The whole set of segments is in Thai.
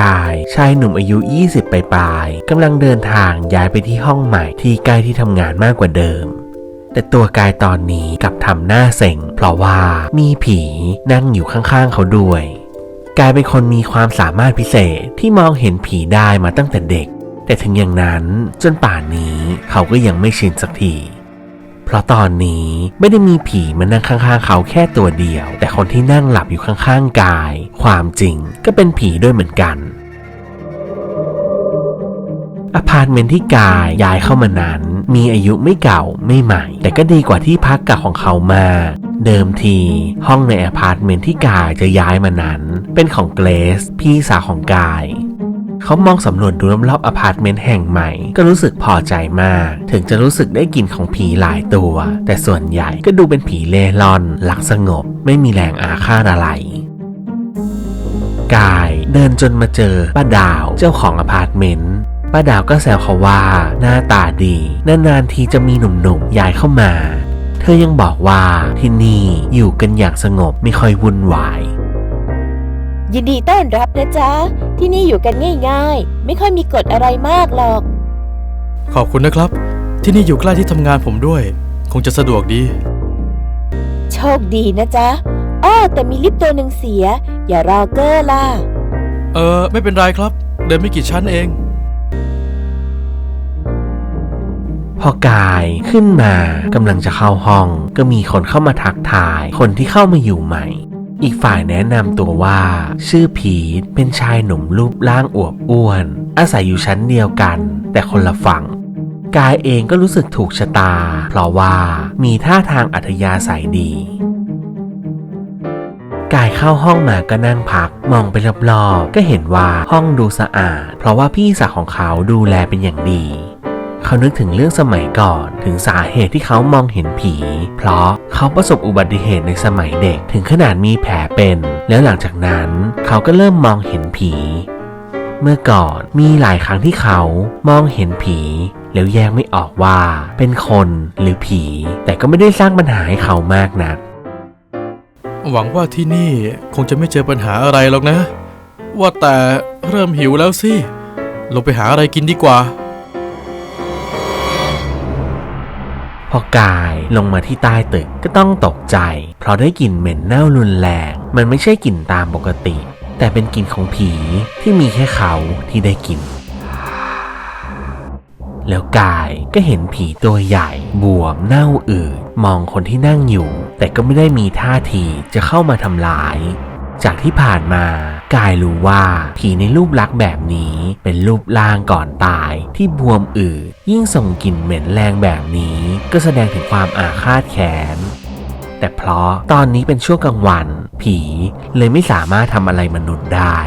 กาย ชายหนุ่มอายุ 20 ปลายๆกำลังเดินทางย้ายไปที่ห้องใหม่ที่ใกล้ที่ทำงานมากกว่าเดิม แต่ตัวกายตอนนี้กลับทำหน้าเซ็ง เพราะว่ามีผีนั่งอยู่ข้างๆเขาด้วย กายเป็นคนมีความสามารถพิเศษที่มองเห็นผีได้มาตั้งแต่เด็ก แต่ถึงอย่างนั้นจนป่านนี้เขาก็ยังไม่ชินสักทีเพราะตอนนี้ไม่ได้มีผีมานั่งข้างๆ เขาแค่ตัวเดียว แต่คนที่นั่งหลับอยู่ข้างๆกาย ความจริงก็เป็นผีด้วยเหมือนกัน อพาร์ตเมนต์ที่กายย้ายเข้ามานั้น มีอายุไม่เก่าไม่ใหม่ แต่ก็ดีกว่าที่พักเก่าของเขามากเดิมทีห้องในอพาร์ตเมนต์ที่กายจะย้ายมานั้น เป็นของเกรซพี่สาวของกายเขามองสำรวจดูรอบๆอพาร์ตเมนต์แห่งใหม่ ก็รู้สึกพอใจมาก ถึงจะรู้สึกได้กลิ่นของผีหลายตัว แต่ส่วนใหญ่ก็ดูเป็นผีเล่ร่อนหลักสงบ ไม่มีแรงอาฆาตอะไร กายเดินจนมาเจอป้าดาวเจ้าของอพาร์ตเมนต์ ป้าดาวก็แซวเขาว่าหน้าตาดี นานๆทีจะมีหนุ่มๆย้ายเข้ามา เธอยังบอกว่าที่นี่อยู่กันอย่างสงบไม่ค่อยวุ่นวาย ยินดีต้อนรับนะจ๊ะ ที่นี่อยู่กันง่ายๆ ไม่ค่อยมีกฎอะไรมากหรอก ขอบคุณนะครับ ที่นี่อยู่ใกล้ที่ทำงานผมด้วย คงจะสะดวกดี โชคดีนะจ๊ะอ้อแต่มีลิฟต์ตัวหนึ่งเสีย อย่ารอเกอร์ล่ะ เออไม่เป็นไรครับ เดินไม่กี่ชั้นเอง พอกายขึ้นมากำลังจะเข้าห้อง ก็มีคนเข้ามาทักทาย คนที่เข้ามาอยู่ใหม่ อีกฝ่ายแนะนำตัวว่า ชื่อพีทเป็นชายหนุ่มรูปร่างอวบอ้วน อาศัยอยู่ชั้นเดียวกัน แต่คนละฝั่งกายเองก็รู้สึกถูกชะตา เพราะว่ามีท่าทางอัธยาศัยดี กายเข้าห้องมาก็นั่งพัก มองไปรอบๆก็เห็นว่าห้องดูสะอาด เพราะว่าพี่สาวของเขาดูแลเป็นอย่างดี เขานึกถึงเรื่องสมัยก่อนถึงสาเหตุที่เขามองเห็นผี เพราะเขาประสบอุบัติเหตุในสมัยเด็กถึงขนาดมีแผลเป็น แล้วหลังจากนั้นเขาก็เริ่มมองเห็นผี เมื่อก่อนมีหลายครั้งที่เขามองเห็นผีแล้วแยกไม่ออกว่าเป็นคนหรือผี แต่ก็ไม่ได้สร้างปัญหาให้เขามากนัก หวังว่าที่นี่คงจะไม่เจอปัญหาอะไรหรอกนะ ว่าแต่เริ่มหิวแล้วสิ ลงไปหาอะไรกินดีกว่า พอกายลงมาที่ใต้ตึกก็ต้องตกใจ เพราะได้กลิ่นเหม็นเน่ารุนแรง มันไม่ใช่กลิ่นตามปกติ แต่เป็นกลิ่นของผีที่มีแค่เขาที่ได้กลิ่นแล้วกายก็เห็นผีตัวใหญ่บวมเน่าอืดมองคนที่นั่งอยู่ แต่ก็ไม่ได้มีท่าทีจะเข้ามาทำร้าย จากที่ผ่านมา กายรู้ว่า ผีในรูปลักษณ์แบบนี้เป็นรูปร่างก่อนตายที่บวมอืดยิ่งส่งกลิ่นเหม็นแรงแบบนี้ ก็แสดงถึงความอาฆาตแค้นแต่เพราะตอนนี้เป็นช่วงกลางวัน ผีเลยไม่สามารถทำอะไรมนุษย์ได้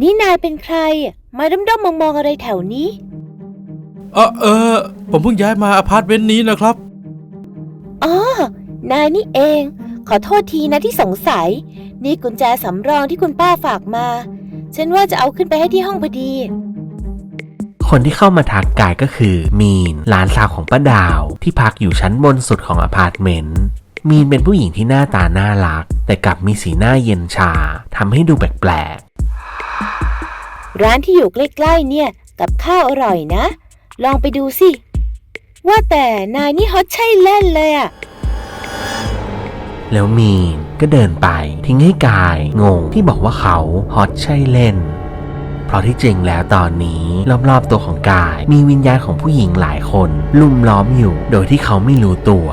นี่นายเป็นใคร มาด้อมๆมองๆอะไรแถวนี้ เออเออ ผมเพิ่งย้ายมาอพาร์ตเมนต์นี้นะครับ อ๋อ นายนี่เอง ขอโทษทีนะที่สงสัย นี่กุญแจสำรองที่คุณป้าฝากมา ฉันว่าจะเอาขึ้นไปให้ที่ห้องพอดี คนที่เข้ามาทักกายก็คือ มีนหลานสาวของป้าดาว ที่พักอยู่ชั้นบนสุดของอพาร์ตเมนต์มีนเป็นผู้หญิงที่หน้าตาน่ารัก แต่กลับมีสีหน้าเย็นชาทำให้ดูแปลกร้านที่อยู่ใกล้ๆเนี่ยกับข้าวอร่อยนะ ลองไปดูสิ ว่าแต่นายนี่ฮอตใช่เล่นเลยอะๆ แล้วมีนก็เดินไปทิ้งให้กายงงที่บอกว่าเขาฮอตใช่เล่น เพราะที่จริงแล้วตอนนี้รอบๆตัวของกาย มีวิญญาณของผู้หญิงหลายคน ลุมล้อมอยู่ โดยที่เขาไม่รู้ตัว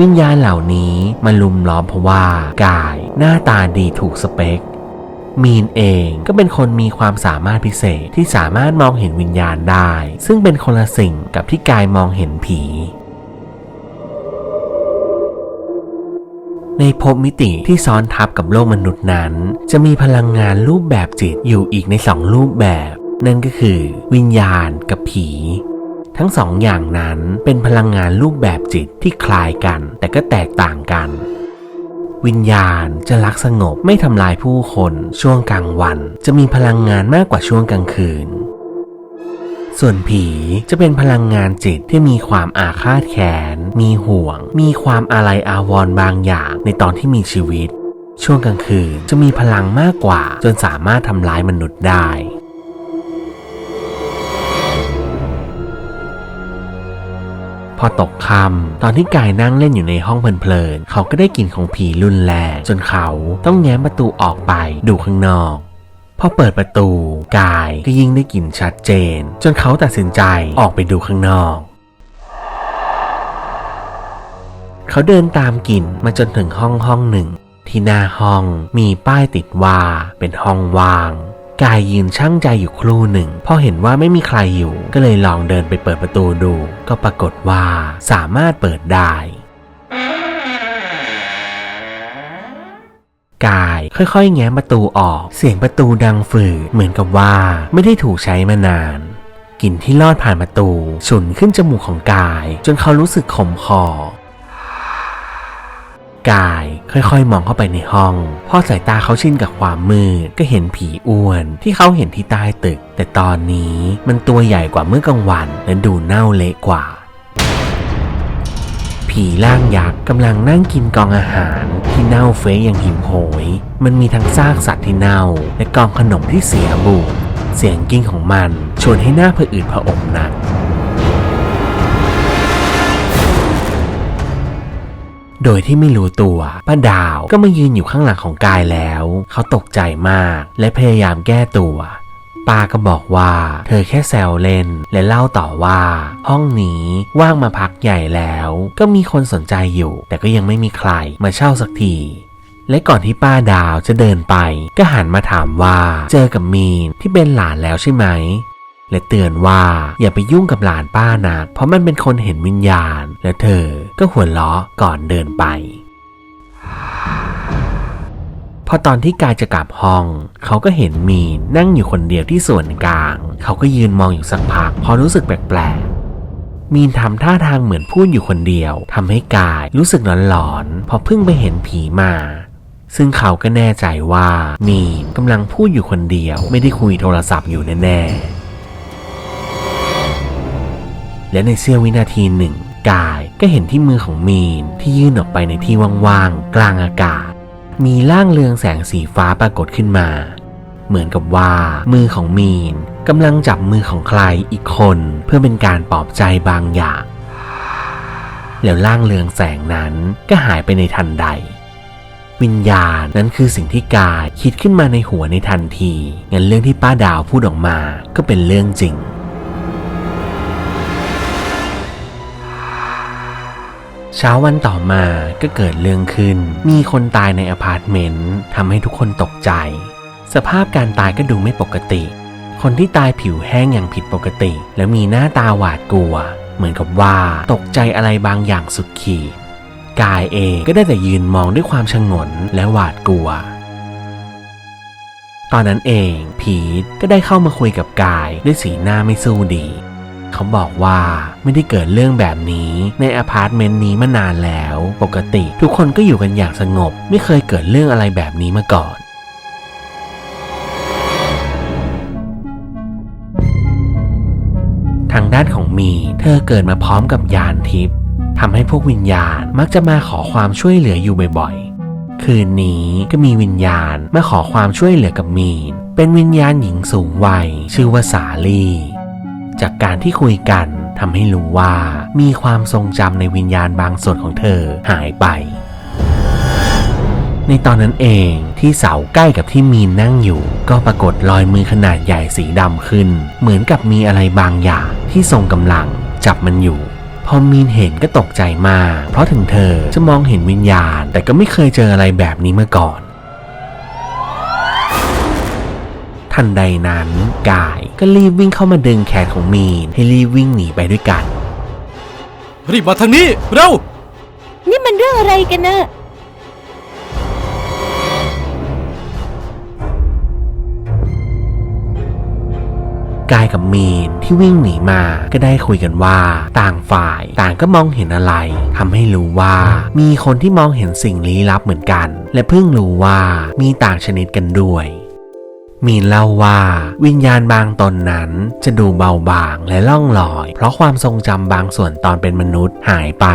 วิญญาณเหล่านี้มาลุมล้อมเพราะว่ากายหน้าตาดีถูกสเปคมีนเองก็เป็นคนมีความสามารถพิเศษที่สามารถมองเห็นวิญญาณได้ ซึ่งเป็นคนละสิ่งกับที่กายมองเห็นผี ในภพมิติที่ซ้อนทับกับโลกมนุษย์นั้น จะมีพลังงานรูปแบบจิตอยู่อีกในสองรูปแบบ นั่นก็คือ วิญญาณกับผี ทั้งสองอย่างนั้นเป็นพลังงานรูปแบบจิตที่คล้ายกัน แต่ก็แตกต่างกัน วิญญาณจะรักสงบไม่ทำลายผู้คน ช่วงกลางวัน จะมีพลังงานมากกว่าช่วงกลางคืน ส่วนผีจะเป็นพลังงานจิตที่มีความอาฆาตแค้น มีห่วง มีความอาลัยอาวรณ์บางอย่างในตอนที่มีชีวิต ช่วงกลางคืนจะมีพลังมากกว่า จนสามารถทำร้ายมนุษย์ได้พอตกค่ำตอนที่กายนั่งเล่นอยู่ในห้องเพลินๆเขาก็ได้กลิ่นของผีรุนแรงจนเขาต้องแง้มประตูออกไปดูข้างนอก พอเปิดประตู กายก็ยิ่งได้กลิ่นชัดเจน จนเขาตัดสินใจออกไปดูข้างนอก เขาเดินตามกลิ่นมาจนถึงห้องห้องหนึ่ง ที่หน้าห้องมีป้ายติดว่าเป็นห้องว่างกายยืนช่างใจอยู่ครู่หนึ่งพอเห็นว่าไม่มีใครอยู่ก็เลยลองเดินไปเปิดประตูดู ก็ปรากฏว่าสามารถเปิดได้ กาย ค่อยๆ แง้มประตูออก เสียงประตูดังฝืดเหมือนกับว่าไม่ได้ถูกใช้มานานกลิ่นที่ลอดผ่านประตูฉุนขึ้นจมูกของกาย จนเขารู้สึกขมคอกายค่อยๆ มองเข้าไปในห้องพอสายตาเขาชินกับความมืดก็เห็นผีอ้วนที่เขาเห็นที่ใต้ตึก แต่ตอนนี้มันตัวใหญ่กว่าเมื่อกลางวันและดูเน่าเละกว่า ผีร่างยักษ์กำลังนั่งกินกองอาหารที่เน่าเฟะอย่างหิวโหย มันมีทั้งซากสัตว์ที่เน่า และกองขนมที่เสียบูดเสียงกิ้งของมันชวนให้หน้าผะอืดผะอมหนัก โดยที่ไม่รู้ตัวป้าดาวก็มายืนอยู่ข้างหลังของกายแล้ว เขาตกใจมากและพยายามแก้ตัว ป้าก็บอกว่าเธอแค่แซวเล่น และเล่าต่อว่า ห้องนี้ว่างมาพักใหญ่แล้ว ก็มีคนสนใจอยู่ แต่ก็ยังไม่มีใครมาเช่าสักที และก่อนที่ป้าดาวจะเดินไป ก็หันมาถามว่าเจอกับมีนที่เป็นหลานแล้วใช่ไหมและเตือนว่าอย่าไปยุ่งกับหลานป้านะเพราะมันเป็นคนเห็นวิญญาณ และเธอก็หัวเราะก่อนเดินไป อตอนที่กายจะกลับห้อง เขาก็เห็นมีนนั่งอยู่คนเดียวที่ส่วนกลาง เขาก็ยืนมองอยู่สักพักเพอรู้สึกแปลกๆ มีนทำท่าทางเหมือนพูดอยู่คนเดียวทำให้กายรู้สึกหลอนๆพอเพิ่งไปเห็นผีมา ซึ่งเขาก็แน่ใจว่า มีนกำลังพูดอยู่คนเดียว ไม่ได้คุยโทรศัพท์อยู่แน่ๆและในเสี้ยววินาทีหนึ่งกายก็เห็นที่มือของมีนที่ยื่นออกไปในที่ว่างๆกลางอากาศ มีร่างเรืองแสงสีฟ้าปรากฏขึ้นมา เหมือนกับว่า มือของมีนกำลังจับมือของใครอีกคนเพื่อเป็นการปลอบใจบางอย่าง แล้วร่างเรืองแสงนั้นก็หายไปในทันใด วิญญาณนั้นคือสิ่งที่กายคิดขึ้นมาในหัวในทันทีงั้นเรื่องที่ป้าดาวพูดออกมาก็เป็นเรื่องจริง เช้าวันต่อมาก็เกิดเรื่องขึ้น มีคนตายในอพาร์ตเมนต์ทำให้ทุกคนตกใจ สภาพการตายก็ดูไม่ปกติ คนที่ตายผิวแห้งอย่างผิดปกติ และมีหน้าตาหวาดกลัว เหมือนกับว่าตกใจอะไรบางอย่างสุดขีด กายเองก็ได้แต่ยืนมองด้วยความชงนและหวาดกลัว ตอนนั้นเองพีทก็ได้เข้ามาคุยกับกายด้วยสีหน้าไม่สู้ดี เขาบอกว่าไม่ได้เกิดเรื่องแบบนี้ในอพาร์ตเมนต์นี้มานานแล้ว ปกติทุกคนก็อยู่กันอย่างสงบ ไม่เคยเกิดเรื่องอะไรแบบนี้มาก่อนทางด้านของมี เธอเกิดมาพร้อมกับยานทิพย์ทำให้พวกวิญญาณมักจะมาขอความช่วยเหลืออยู่บ่อยๆ คืนนี้ก็มีวิญญาณมาขอความช่วยเหลือกับมีน เป็นวิญญาณหญิงสูงวัย ชื่อว่าสาลี จากการที่คุยกันทำให้รู้ว่า มีความทรงจำในวิญญาณบางส่วนของเธอหายไป ในตอนนั้นเองที่เสาใกล้กับที่มีนนั่งอยู่ ก็ปรากฏรอยมือขนาดใหญ่สีดำขึ้น เหมือนกับมีอะไรบางอย่างที่ทรงกำลังจับมันอยู่พอมีนเห็นก็ตกใจมาก เพราะถึงเธอจะมองเห็นวิญญาณ แต่ก็ไม่เคยเจออะไรแบบนี้มาก่อน ทันใดนั้นกายก็รีบวิ่งเข้ามาดึงแขนของมีนให้รีบวิ่งหนีไปด้วยกัน รีบมาทางนี้เร็วนี่มันเรื่องอะไรกันนะกายกับมีนที่วิ่งหนีมาก็ได้คุยกันว่า ต่างฝ่ายต่างก็มองเห็นอะไรทำให้รู้ว่ามีคนที่มองเห็นสิ่งลี้ลับเหมือนกัน และเพิ่งรู้ว่ามีต่างชนิดกันด้วย มีนเล่าว่าวิญญาณบางตนนั้นจะดูเบาบางและล่องลอย เพราะความทรงจำบางส่วนตอนเป็นมนุษย์หายไป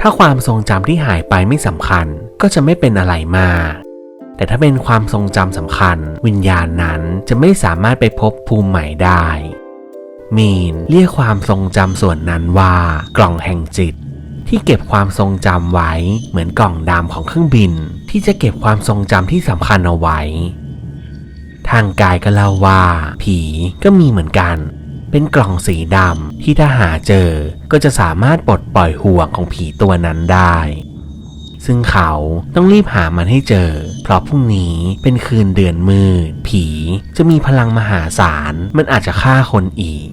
ถ้าความทรงจำที่หายไปไม่สำคัญก็จะไม่เป็นอะไรมากแต่ถ้าเป็นความทรงจำสำคัญ วิญญาณนั้นจะไม่สามารถไปพบภูมิใหม่ได้ มีนเรียกความทรงจำส่วนนั้นว่ากล่องแห่งจิต ที่เก็บความทรงจำไว้เหมือนกล่องดำของเครื่องบิน ที่จะเก็บความทรงจำที่สำคัญเอาไว้ ทางกายก็เล่าว่า ผีก็มีเหมือนกัน เป็นกล่องสีดำที่ถ้าหาเจอก็จะสามารถปลดปล่อยห่วงของผีตัวนั้นได้ ซึ่งเขาต้องรีบหามันให้เจอ เพราะพรุ่งนี้เป็นคืนเดือนมืด ผีจะมีพลังมหาศาลมันอาจจะฆ่าคนอีก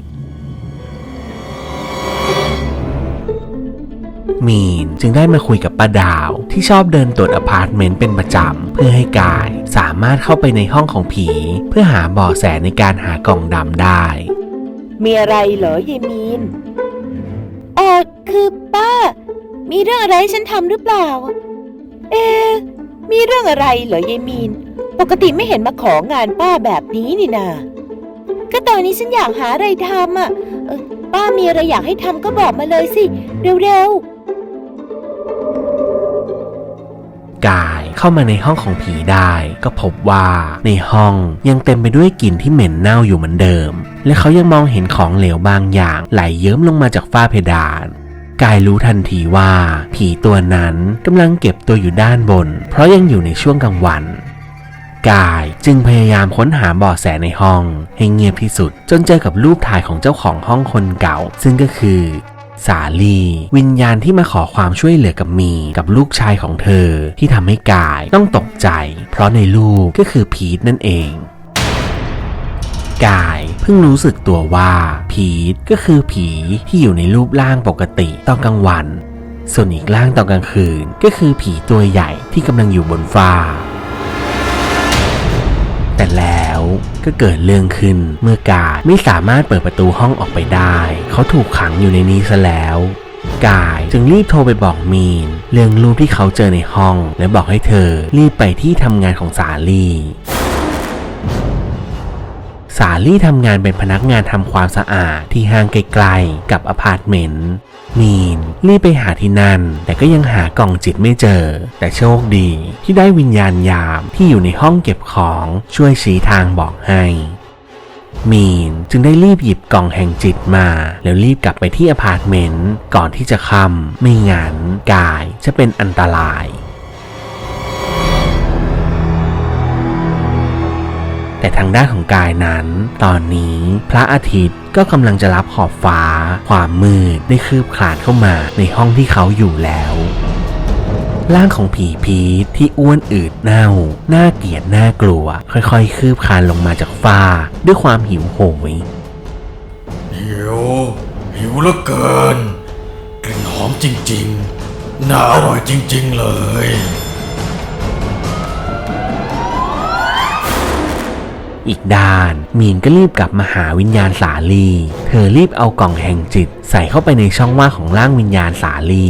มีน จึงได้มาคุยกับป้าดาว ที่ชอบเดินตรวจอพาร์ตเมนต์เป็นประจำ เพื่อให้กาย สามารถเข้าไปในห้องของผี เพื่อหาเบาะแสในการหากล่องดำได้ มีอะไรเหรอยายมีนเออคือป้า มีเรื่องอะไรให้ฉันทำหรือเปล่า เอะมีเรื่องอะไรเหรอยายมีน ปกติไม่เห็นมาของานป้าแบบนี้นี่นา ก็ตอนนี้ฉันอยากหาอะไรทำอะเออป้ามีอะไรอยากให้ทำก็บอกมาเลยสิ เร็ว กายเข้ามาในห้องของผีได้ ก็พบว่าในห้องยังเต็มไปด้วยกลิ่นที่เหม็นเน่าอยู่เหมือนเดิม และเขายังมองเห็นของเหลวบางอย่างไหลเยิ้มลงมาจากฝ้าเพดานกายรู้ทันทีว่า ผีตัวนั้นกำลังเก็บตัวอยู่ด้านบน เพราะยังอยู่ในช่วงกลางวันกายจึงพยายามค้นหาเบาะแสในห้อง ให้เงียบที่สุด จนเจอกับรูปถ่ายของเจ้าของห้องคนเก่า ซึ่งก็คือ สาลี วิญญาณที่มาขอความช่วยเหลือกับมีกับลูกชายของเธอที่ทำให้กายต้องตกใจ เพราะในลูกก็คือพีทนั่นเองกายเพิ่งรู้สึกตัวว่าพีทก็คือผีที่อยู่ในรูปร่างปกติตอนกลางวัน ส่วนอีกร่างตอนกลางคืนก็คือผีตัวใหญ่ที่กำลังอยู่บนฟ้า แต่แล้วก็เกิดเรื่องขึ้นเมื่อกายไม่สามารถเปิดประตูห้องออกไปได้ เขาถูกขังอยู่ในนี้ซะแล้วกายจึงรีบโทรไปบอกมีน เรื่องรูปที่เขาเจอในห้อง และบอกให้เธอรีบไปที่ทำงานของสาลี สาลี่ทำงานเป็นพนักงานทำความสะอาดที่ห้างไกลๆกับอพาร์ตเมนต์มีนรีบไปหาที่นั่น แต่ก็ยังหากล่องจิตไม่เจอ แต่โชคดีที่ได้วิญญาณยามที่อยู่ในห้องเก็บของช่วยชี้ทางบอกให้ มีนจึงได้รีบหยิบกล่องแห่งจิตมา แล้วรีบกลับไปที่อพาร์ตเมนต์ก่อนที่จะคำไม่งั้นกายจะเป็นอันตราย แต่ทางด้านของกายนั้น ตอนนี้พระอาทิตย์ก็กำลังจะรับขอบฟ้า ความมืดได้คืบคลานเข้ามาในห้องที่เขาอยู่แล้วร่างของผีพีทที่อ้วนอืดเน่า น่าเกลียดน่ากลัว ค่อยๆ คืบคลานลงมาจากฟ้า ด้วยความหิวโหย หิว หิวเหลือเกินกลิ่นหอมจริงๆ น่าอร่อยจริงๆเลย อีกด้าน มีนก็รีบกลับมาหาวิญญาณสาลี เธอรีบเอากล่องแห่งจิต ใส่เข้าไปในช่องว่างของร่างวิญญาณสาลี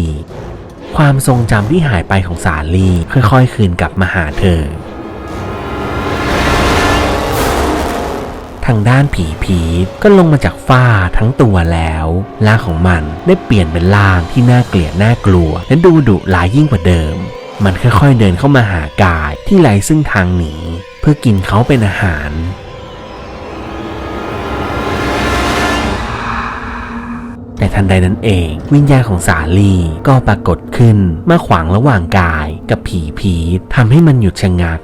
ความทรงจำที่หายไปของสาลีค่อยๆ คืนกลับมาหาเธอ ทางด้านผีพีทก็ลงมาจากฟ้าทั้งตัวแล้วร่างของมันได้เปลี่ยนเป็นร่างที่น่าเกลียดน่ากลัว และดูดุร้ายยิ่งกว่าเดิม มันค่อยๆเดินเข้ามาหากายที่ไร้ซึ่งทางหนี เพื่อกินเขาเป็นอาหาร แต่ทันใดนั้นเอง วิญญาณของสาลีก็ปรากฏขึ้นมาขวางระหว่างกายกับผีพีททำให้มันหยุดชะงัก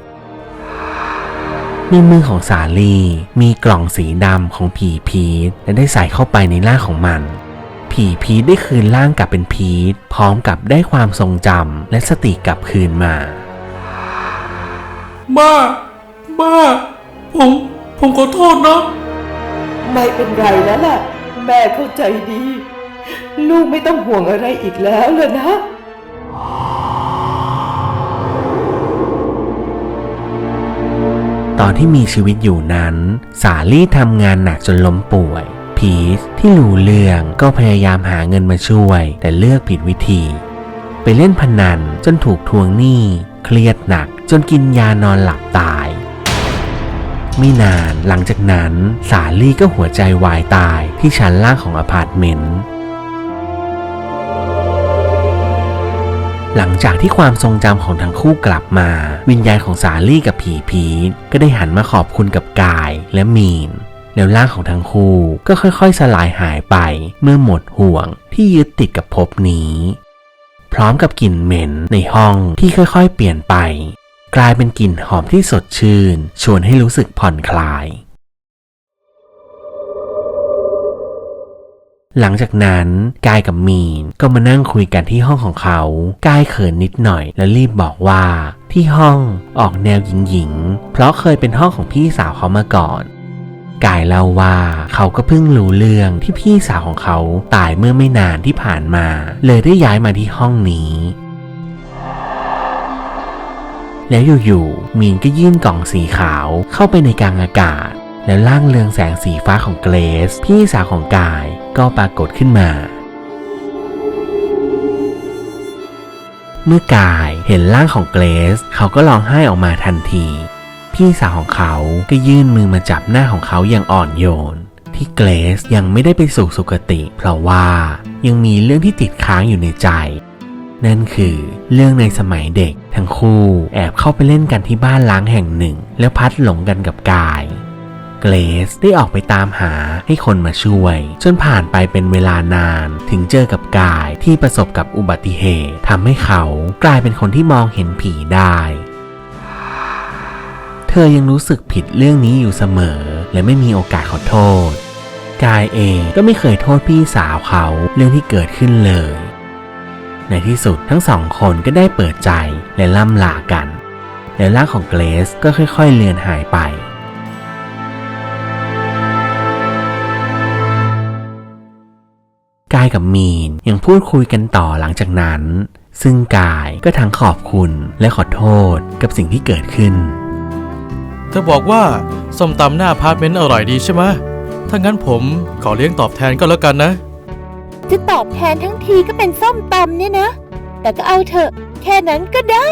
ในมือของสาลีมีกล่องสีดำของผีพีทและได้ใส่เข้าไปในร่างของมัน ผีพีทได้คืนร่างกลับเป็นพีทพร้อมกับได้ความทรงจำและสติกลับคืนมาบ้า บ้าผม ผมขอโทษนะๆไม่เป็นไรแล้วล่ะ แม่เข้าใจดี ลูกไม่ต้องห่วงอะไรอีกแล้วเลยนะ ตอนที่มีชีวิตอยู่นั้น สาลี่ทำงานหนักจนล้มป่วย พีชที่รู้เรื่องก็พยายามหาเงินมาช่วย แต่เลือกผิดวิธี ไปเล่นพนันจนถูกทวงหนี้ เครียดหนักจนกินยานอนหลับตาย ไม่นานหลังจากนั้น สาลี่ก็หัวใจวายตายที่ชั้นล่างของอพาร์ตเมนต์หลังจากที่ความทรงจำของทั้งคู่กลับมา วิญญาณของสาลี่กับผีพีทก็ได้หันมาขอบคุณกับกายและมีน แล้วร่างของทั้งคู่ก็ค่อยๆ สลายหายไปเมื่อหมดห่วงที่ยึดติดกับภพนี้ พร้อมกับกลิ่นเหม็นในห้องที่ค่อยๆ เปลี่ยนไป กลายเป็นกลิ่นหอมที่สดชื่น ชวนให้รู้สึกผ่อนคลาย หลังจากนั้นกายกับมีนก็มานั่งคุยกันที่ห้องของเขากายเขินนิดหน่อยแล้วรีบบอกว่า ที่ห้องออกแนวหญิงๆ เพราะเคยเป็นห้องของพี่สาวเขามาก่อนกายเล่าว่าเขาก็เพิ่งรู้เรื่องที่พี่สาวของเขาตายเมื่อไม่นานที่ผ่านมา เลยได้ย้ายมาที่ห้องนี้ แล้วอยู่ๆมีนก็ยื่นกล่องสีขาวเข้าไปในกลางอากาศ แล้วล่างเรืองแสงสีฟ้าของเกรซพี่สาวของกายก็ปรากฏขึ้นมา เมื่อกายเห็นร่างของเกรซเขาก็ร้องไห้ออกมาทันที พี่สาวของเขาก็ยื่นมือมาจับหน้าของเขาอย่างอ่อนโยน ที่เกรซยังไม่ได้ไปสู่สุคติ เพราะว่ายังมีเรื่องที่ติดค้างอยู่ในใจ นั่นคือเรื่องในสมัยเด็กทั้งคู่แอบเข้าไปเล่นกันที่บ้านล้างแห่งหนึ่ง แล้วพัดหลงกันกับกายเกรซได้ออกไปตามหาให้คนมาช่วย จนผ่านไปเป็นเวลานานถึงเจอกับกายที่ประสบกับอุบัติเหตุทำให้เขากลายเป็นคนที่มองเห็นผีได้ เธอยังรู้สึกผิดเรื่องนี้อยู่เสมอ และไม่มีโอกาสขอโทษ กายเองก็ไม่เคยโทษพี่สาวเขาเรื่องที่เกิดขึ้นเลย ในที่สุดทั้งสองคนก็ได้เปิดใจและล่ำลากัน และร่างของเกรซก็ค่อยๆเลือนหายไป กายกับมีนยังพูดคุยกันต่อหลังจากนั้น ซึ่งกายก็ทั้งขอบคุณและขอโทษกับสิ่งที่เกิดขึ้น เธอบอกว่าส้มตำหน้าพาร์ตเมนต์อร่อยดีใช่ไหมถ้างั้นผมขอเลี้ยงตอบแทนก็แล้วกันนะ จะตอบแทนทั้งทีก็เป็นส้มตำเนี่ยนะ แต่ก็เอาเถอะ แค่นั้นก็ได้